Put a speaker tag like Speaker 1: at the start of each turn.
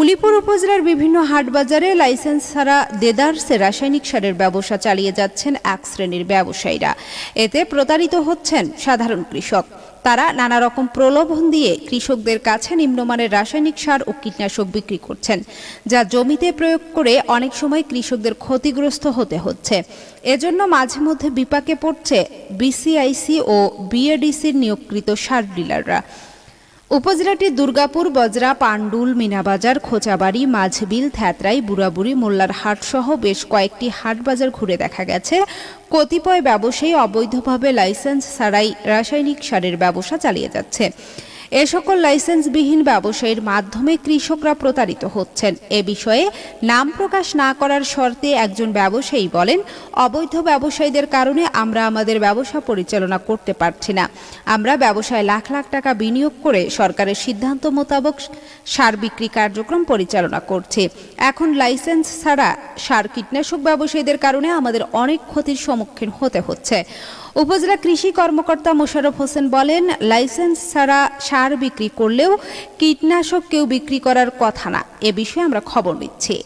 Speaker 1: উলিপুর উপজেলার বিভিন্ন হাটবাজারে লাইসেন্স ছাড়া দেদারসে রাসায়নিক সারের ব্যবসা চালিয়ে যাচ্ছেন এক শ্রেণির ব্যবসায়ীরা। এতে প্রতারিত হচ্ছেন সাধারণ কৃষক। তারা নানা রকম প্রলোভন দিয়ে কৃষকদের কাছে নিম্নমানের রাসায়নিক সার ও কীটনাশক বিক্রি করছেন, যা জমিতে প্রয়োগ করে অনেক সময় কৃষকদের ক্ষতিগ্রস্ত হতে হচ্ছে। এজন্য মাঝে মধ্যে বিপাকে পড়ছে বিসিআইসি ও বিএডিসির নিয়োগকৃত সার ডিলাররা। উপজেলাটির দুর্গাপুর, বজরা পান্ডুল মিনাবাজার, খোঁচাবাড়ি, মাঝবিল, থ্যাতরাই, বুড়াবুড়ি মোল্লার হাট সহ বেশ কয়েকটি হাট বাজার ঘুরে দেখা গেছে। কতিপয় ব্যবসায়ী অবৈধভাবে লাইসেন্স ছাড়াই রাসায়নিক সারের ব্যবসা চালিয়ে যাচ্ছে। এ সকল লাইসেন্সবিহীন ব্যবসায়ীর মাধ্যমে কৃষকরা প্রতারিত হচ্ছেন। এ বিষয়ে নাম প্রকাশ না করার শর্তে একজন ব্যবসায়ী বলেন, অবৈধ ব্যবসায়ীদের কারণে আমরা আমাদের ব্যবসা পরিচালনা করতে পারছি না। আমরা ব্যবসায় লাখ লাখ টাকা বিনিয়োগ করে সরকারের সিদ্ধান্ত মোতাবক সার বিক্রি কার্যক্রম পরিচালনা করছি। এখন লাইসেন্স ছাড়া সার কীটনাশক ব্যবসায়ীদের কারণে আমাদের অনেক ক্ষতির সম্মুখীন হতে হচ্ছে। উপজেলা কৃষি কর্মকর্তা মোশারফ হোসেন বলেন, লাইসেন্স ছাড়া সার বিক্রি করলেও কীটনাশক কেউ বিক্রি করার কথা না। এ বিষয়ে আমরা খবর নিচ্ছি।